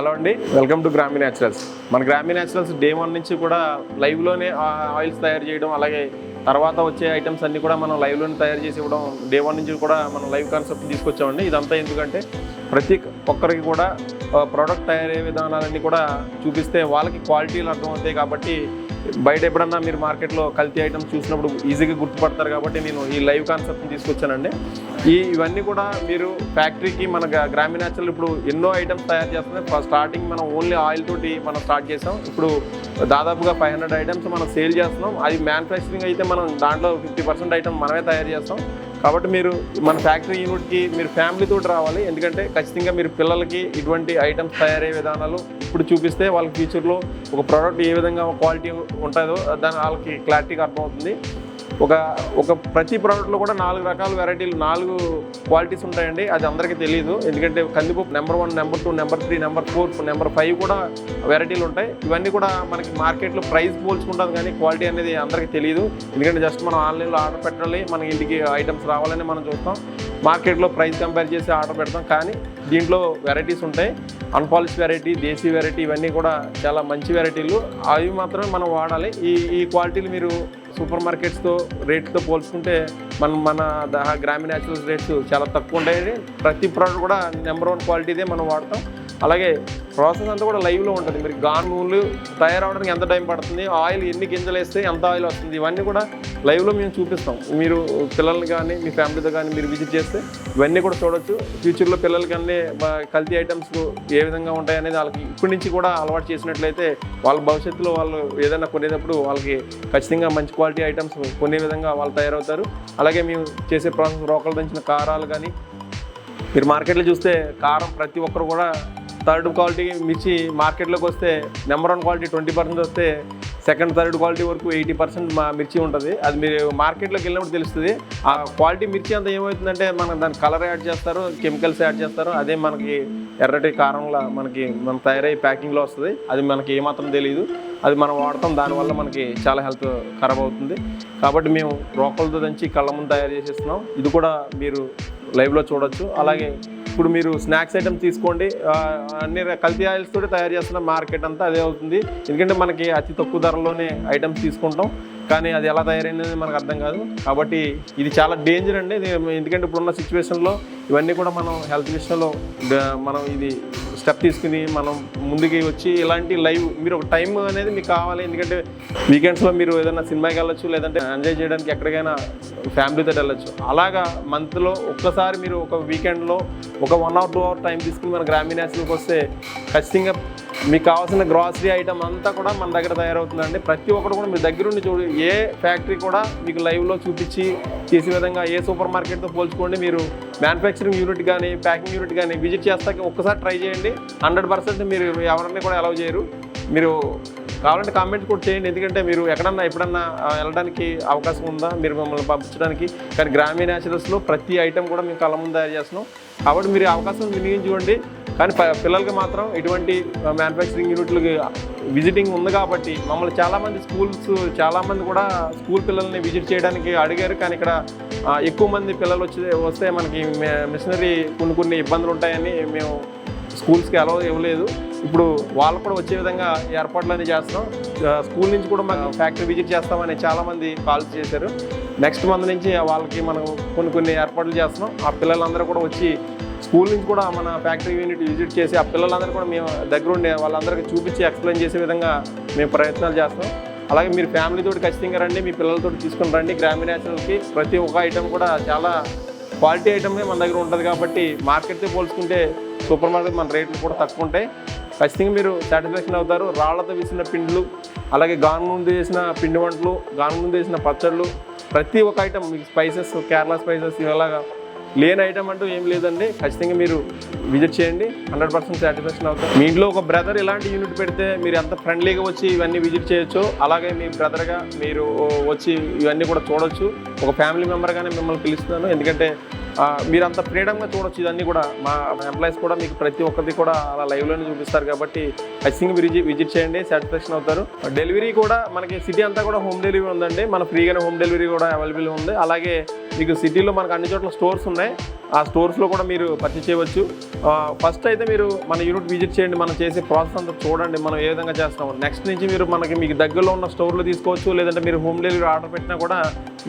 Hello అండి welcome to Grammy naturals. మన గ్రామీ naturals day one నుంచి కూడా లైవ్లోనే ఆయిల్స్ తయారు చేయడం అలాగే తర్వాత వచ్చే ఐటమ్స్ అన్ని కూడా మనం లైవ్లోనే తయారు చేసి ఇవ్వడం డే వన్ నుంచి కూడా మనం లైవ్ కాన్సెప్ట్ తీసుకొచ్చామండి. ఇదంతా ఎందుకంటే ప్రతి ఒక్కరికి కూడా ప్రోడక్ట్ తయారయ్యే విధానాలన్నీ కూడా చూపిస్తే వాళ్ళకి క్వాలిటీలు అర్థమవుతాయి కాబట్టి బయట ఎప్పుడన్నా మీరు మార్కెట్లో కల్తీ ఐటమ్స్ చూసినప్పుడు ఈజీగా గుర్తుపడతారు కాబట్టి నేను ఈ లైవ్ కాన్సెప్ట్ని తీసుకొచ్చానండి. ఈ ఇవన్నీ కూడా మీరు ఫ్యాక్టరీకి మన గ్రామీణాచల్ గ్రామీణ ఇప్పుడు ఎన్నో ఐటమ్స్ తయారు చేస్తున్నాయి. స్టార్టింగ్ మనం ఓన్లీ ఆయిల్ తోటి మనం స్టార్ట్ చేసాం. ఇప్పుడు దాదాపుగా ఫైవ్ హండ్రెడ్ ఐటమ్స్ మనం సేల్ చేస్తున్నాం. అది మ్యానుఫ్యాక్చరింగ్ అయితే మనం దాంట్లో ఫిఫ్టీ పర్సెంట్ ఐటమ్ మనమే తయారు చేస్తాం. కాబట్టి మీరు మన ఫ్యాక్టరీ యూనిట్కి మీరు ఫ్యామిలీతో రావాలి. ఎందుకంటే ఖచ్చితంగా మీరు పిల్లలకి ఇటువంటి ఐటమ్స్ తయారయ్యే విధానాలు ఇప్పుడు చూపిస్తే వాళ్ళకి ఫ్యూచర్లో ఒక ప్రోడక్ట్ ఏ విధంగా క్వాలిటీ ఉంటుందో దాని వాళ్ళకి క్లారిటీగా అర్థమవుతుంది. ఒక ఒక ప్రతి ప్రోడక్ట్లో కూడా నాలుగు రకాల వెరైటీలు నాలుగు క్వాలిటీస్ ఉంటాయండి. అది అందరికీ తెలియదు ఎందుకంటే కందిపప్పు number one number two number three number four number five కూడా వెరైటీలు ఉంటాయి. ఇవన్నీ కూడా మనకి మార్కెట్లో ప్రైస్ పోల్చుకుంటుంది కానీ క్వాలిటీ అనేది అందరికీ తెలియదు ఎందుకంటే జస్ట్ మనం ఆన్లైన్లో ఆర్డర్ పెట్టాలి మన ఇంటికి ఐటమ్స్ రావాలని మనం చూస్తాం. మార్కెట్లో ప్రైస్ కంపేర్ చేసి ఆర్డర్ పెడతాం. కానీ దీంట్లో వెరైటీస్ ఉంటాయి. అన్పాలిష్ వెరైటీ దేశీ వెరైటీ ఇవన్నీ కూడా చాలా మంచి వెరైటీలు అవి మాత్రమే మనం వాడాలి. ఈ ఈ క్వాలిటీలు మీరు సూపర్ మార్కెట్స్తో రేట్తో పోల్చుకుంటే మన మన గ్రామీణ న్యాచురల్స్ రేట్స్ చాలా తక్కువ ఉంటాయి ప్రతి ప్రోడక్ట్ కూడా నెంబర్ వన్ క్వాలిటీదే మనం వాడతాం. అలాగే ప్రాసెస్ అంతా కూడా లైవ్లో ఉంటుంది. మీరు గాన్ తయారవడానికి ఎంత టైం పడుతుంది ఆయిల్ ఎన్ని గింజలు వేస్తే ఎంత ఆయిల్ వస్తుంది ఇవన్నీ కూడా లైవ్లో మేము చూపిస్తాం. మీరు పిల్లల్ని కానీ మీ ఫ్యామిలీతో కానీ మీరు విజిట్ చేస్తే ఇవన్నీ కూడా చూడొచ్చు. ఫ్యూచర్లో పిల్లలకి అన్ని కల్తీ ఐటమ్స్ ఏ విధంగా ఉంటాయి అనేది వాళ్ళకి ఇప్పటి నుంచి కూడా అలవాటు చేసినట్లయితే వాళ్ళ భవిష్యత్తులో వాళ్ళు ఏదైనా కొనేటప్పుడు వాళ్ళకి ఖచ్చితంగా మంచి క్వాలిటీ ఐటమ్స్ కొనే విధంగా వాళ్ళు తయారవుతారు. అలాగే మేము చేసే ప్రాసెస్ రోకలు దంచిన కారాలు కానీ మీరు మార్కెట్లో చూస్తే కారం ప్రతి ఒక్కరు కూడా థర్డ్ క్వాలిటీ మిర్చి మార్కెట్లోకి వస్తే number one quality twenty percent వస్తే సెకండ్ థర్డ్ క్వాలిటీ వరకు ఎయిటీ పర్సెంట్ మా మిర్చి ఉంటుంది. అది మీరు మార్కెట్లోకి వెళ్ళినప్పుడు తెలుస్తుంది. ఆ క్వాలిటీ మిర్చి అంతా ఏమవుతుందంటే మనం దాని కలర్ యాడ్ చేస్తారు కెమికల్స్ యాడ్ చేస్తారు. అదే మనకి ఎర్రటి కారంలా మనకి మన తయారై ప్యాకింగ్లో వస్తుంది. అది మనకి ఏమాత్రం తెలియదు అది మనం వాడతాం. దానివల్ల మనకి చాలా హెల్త్ ఖరాబ్ అవుతుంది. కాబట్టి మేము రోకలతో దంచి కళ్ళ ముందు తయారు చేసేస్తున్నాం. ఇది కూడా మీరు లైవ్లో చూడొచ్చు. అలాగే ఇప్పుడు మీరు స్నాక్స్ ఐటమ్ తీసుకోండి. అన్ని కల్తీ ఆయిల్స్ తోటి తయారు చేస్తున్న మార్కెట్ అంతా అదే అవుతుంది. ఎందుకంటే మనకి అతి తక్కువ ధరలోనే ఐటమ్స్ తీసుకుంటాం. కానీ అది ఎలా తయారైనది మనకు అర్థం కాదు. కాబట్టి ఇది చాలా డేంజర్ అండి. ఇది ఎందుకంటే ఇప్పుడున్న సిచ్యువేషన్లో ఇవన్నీ కూడా మనం హెల్త్ విషయంలో మనం ఇది స్టెప్ తీసుకుని మనం ముందుకి వచ్చి ఇలాంటి లైవ్ మీరు ఒక టైం అనేది మీకు కావాలి. ఎందుకంటే వీకెండ్స్లో మీరు ఏదైనా సినిమాకి వెళ్ళొచ్చు లేదంటే ఎంజాయ్ చేయడానికి ఎక్కడికైనా ఫ్యామిలీతో వెళ్ళొచ్చు. అలాగా మంత్లో ఒక్కసారి మీరు ఒక వీకెండ్లో ఒక one hour two hour time తీసుకుని మన గ్రామీణ వస్తే ఖచ్చితంగా మీకు కావాల్సిన గ్రాసరీ ఐటమ్ అంతా కూడా మన దగ్గర తయారవుతుందండి. ప్రతి ఒక్కరు కూడా మీ దగ్గరుండి చూడు ఏ ఫ్యాక్టరీ కూడా మీకు లైవ్లో చూపించి చేసే విధంగా ఏ సూపర్ మార్కెట్తో పోల్చుకోండి మీరు మ్యానుఫ్యాక్చరింగ్ యూనిట్ కానీ ప్యాకింగ్ యూనిట్ కానీ విజిట్ చేస్తాక ఒక్కసారి ట్రై చేయండి. హండ్రెడ్ పర్సెంట్ మీరు ఎవరిని కూడా అలౌ చేయరు. మీరు కావాలంటే కామెంట్ కూడా చేయండి. ఎందుకంటే మీరు ఎక్కడన్నా ఎప్పుడన్నా వెళ్ళడానికి అవకాశం ఉందా? మీరు మమ్మల్ని పంపించడానికి. కానీ గ్రామీణ నేచురల్స్లో ప్రతి ఐటెం కూడా మేము కళ్ళ ముందు తయారు చేస్తున్నాం. కాబట్టి మీరు అవకాశం వినియోగించుకోండి. కానీ పిల్లలకి మాత్రం ఇటువంటి మ్యానుఫ్యాక్చరింగ్ యూనిట్లకి విజిటింగ్ ఉంది కాబట్టి మమ్మల్ని చాలామంది స్కూల్స్ చాలామంది కూడా స్కూల్ పిల్లల్ని విజిట్ చేయడానికి అడిగారు. కానీ ఇక్కడ ఎక్కువ మంది పిల్లలు వచ్చి వస్తే మనకి మిషనరీ కొన్ని కొన్ని ఇబ్బందులు ఉంటాయని మేము స్కూల్స్కి అలౌ ఇవ్వలేదు. ఇప్పుడు వాళ్ళు కూడా వచ్చే విధంగా ఏర్పాట్లు అనేది చేస్తున్నాం. స్కూల్ నుంచి కూడా మాకు ఫ్యాక్టరీ విజిట్ చేస్తామని చాలామంది కాల్స్ చేశారు. నెక్స్ట్ మంత్ నుంచి వాళ్ళకి మనం కొన్ని కొన్ని ఏర్పాట్లు చేస్తున్నాం. ఆ పిల్లలందరూ కూడా వచ్చి స్కూల్ నుంచి కూడా మన ఫ్యాక్టరీ యూనిట్ విజిట్ చేసి ఆ పిల్లలందరూ కూడా మేము దగ్గరుండి వాళ్ళందరికీ చూపించి ఎక్స్ప్లెయిన్ చేసే విధంగా మేము ప్రయత్నాలు చేస్తాం. అలాగే మీరు ఫ్యామిలీతో ఖచ్చితంగా రండి మీ పిల్లలతో తీసుకుని రండి. గ్రామీణ నేషనల్కి ప్రతి ఒక్క ఐటెం కూడా చాలా క్వాలిటీ ఐటమే మన దగ్గర ఉంటుంది కాబట్టి మార్కెట్తో పోల్చుకుంటే సూపర్ మార్కెట్ మన రేట్లు కూడా తక్కువ ఉంటాయి. ఖచ్చితంగా మీరు సాటిస్ఫాక్షన్ అవుతారు. రాళ్ళతో వేసిన పిండిలు అలాగే గాను చేసిన పిండి వంటలు గాను చేసిన పచ్చళ్ళు ప్రతి ఒక్క ఐటమ్ మీకు స్పైసెస్ కేరళ స్పైసెస్ ఇలాగా లేని ఐటమ్ అంటూ ఏం లేదండి. ఖచ్చితంగా మీరు విజిట్ చేయండి. హండ్రెడ్ పర్సెంట్ సాటిస్ఫాక్షన్ అవుతారు. మీ ఇంట్లో ఒక బ్రదర్ ఇలాంటి యూనిట్ పెడితే మీరు ఎంత ఫ్రెండ్లీగా వచ్చి ఇవన్నీ విజిట్ చేయొచ్చు. అలాగే మీ బ్రదర్గా మీరు వచ్చి ఇవన్నీ కూడా చూడొచ్చు. ఒక ఫ్యామిలీ మెంబర్గానే మిమ్మల్ని పిలుస్తున్నాను. ఎందుకంటే మీరు అంత ఫ్రీడమ్గా చూడొచ్చు. ఇదన్నీ కూడా మా ఎంప్లాయీస్ కూడా మీకు ప్రతి ఒక్కరిది కూడా అలా లైవ్లోనే చూపిస్తారు కాబట్టి ఖచ్చితంగా విజిట్ విజిట్ చేయండి. సాటిస్ఫాక్షన్ అవుతారు. డెలివరీ కూడా మనకి సిటీ అంతా కూడా హోమ్ డెలివరీ ఉందండి. మన ఫ్రీగానే హోమ్ డెలివరీ కూడా అవైలబుల్ ఉంది. అలాగే మీకు సిటీలో మనకు అన్ని చోట్ల స్టోర్స్ ఉన్నాయి. ఆ స్టోర్స్లో కూడా మీరు పర్చేస్ చేయవచ్చు. ఫస్ట్ అయితే మీరు మన యూనిట్ విజిట్ చేయండి. మనం చేసే ప్రాసెస్ అంతా చూడండి. మనం ఏ విధంగా చేస్తాము నెక్స్ట్ నుంచి మీరు మనకి మీకు దగ్గరలో ఉన్న స్టోర్లో తీసుకోవచ్చు. లేదంటే మీరు హోమ్ డెలివరీ ఆర్డర్ పెట్టినా కూడా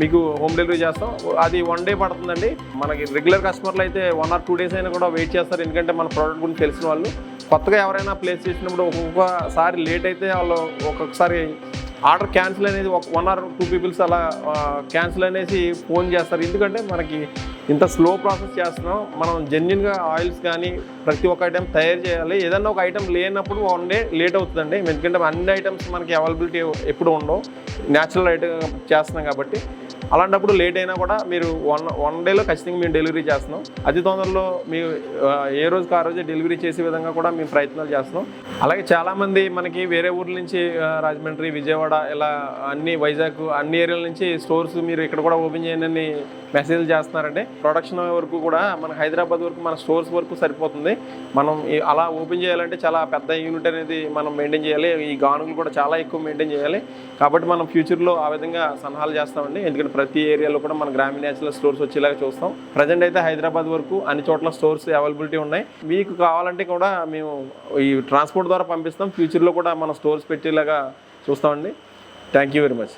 మీకు హోమ్ డెలివరీ చేస్తాం. అది వన్ డే పడుతుందండి. మనకి రెగ్యులర్ కస్టమర్లు అయితే వన్ ఆర్ టూ డేస్ అయినా కూడా వెయిట్ చేస్తారు. ఎందుకంటే మన ప్రోడక్ట్ గురించి తెలిసిన వాళ్ళు. కొత్తగా ఎవరైనా ప్లేస్ చేసినప్పుడు ఒక్కొక్కసారి లేట్ అయితే వాళ్ళు ఒక్కొక్కసారి ఆర్డర్ క్యాన్సిల్ అనేది ఒక వన్ ఆర్ టూ పీపుల్స్ అలా క్యాన్సిల్ అనేసి ఫోన్ చేస్తారు. ఎందుకంటే మనకి ఇంత స్లో ప్రాసెస్ చేస్తున్నాం. మనం జెన్యున్గా ఆయిల్స్ కానీ ప్రతి ఒక్క ఐటెం తయారు చేయాలి. ఏదన్నా ఒక ఐటెం లేనప్పుడు వన్ డే లేట్ అవుతుందండి. ఎందుకంటే అన్ని ఐటమ్స్ మనకి అవైలబిలిటీ ఎప్పుడు ఉండవు. న్యాచురల్ ఐటమ్ చేస్తున్నాం కాబట్టి. అలాంటప్పుడు లేట్ అయినా కూడా మీరు వన్ వన్ డేలో ఖచ్చితంగా మేము డెలివరీ చేస్తున్నాం. అతి తొందరలో మీ ఏ రోజుకి ఆ రోజే డెలివరీ చేసే విధంగా కూడా మేము ప్రయత్నాలు చేస్తున్నాం. అలాగే చాలామంది మనకి వేరే ఊర్ల నుంచి రాజమండ్రి విజయవాడ ఇలా అన్ని వైజాగ్ అన్ని ఏరియాల నుంచి స్టోర్స్ మీరు ఇక్కడ కూడా ఓపెన్ చేయండి అని మెసేజ్లు చేస్తున్నారంటే ప్రొడక్షన్ వరకు కూడా మన హైదరాబాద్ వరకు మన స్టోర్స్ వరకు సరిపోతుంది. మనం అలా ఓపెన్ చేయాలంటే చాలా పెద్ద యూనిట్ అనేది మనం మెయింటైన్ చేయాలి. ఈ గానుగులు కూడా చాలా ఎక్కువ మెయింటైన్ చేయాలి. కాబట్టి మనం ఫ్యూచర్లో ఆ విధంగా సలహాలు చేస్తామండి. ఎందుకంటే ప్రతి ఏరియాలో కూడా మన గ్రామీణ నేచురల్ స్టోర్స్ వచ్చేలాగా చూస్తాం. ప్రజెంట్ అయితే హైదరాబాద్ వరకు అన్ని చోట్ల స్టోర్స్ అవైలబిలిటీ ఉన్నాయి. మీకు కావాలంటే కూడా మేము ఈ ట్రాన్స్పోర్ట్ ద్వారా పంపిస్తాం. ఫ్యూచర్లో కూడా మన స్టోర్స్ పెట్టేలాగా చూస్తామండి. Thank you very much.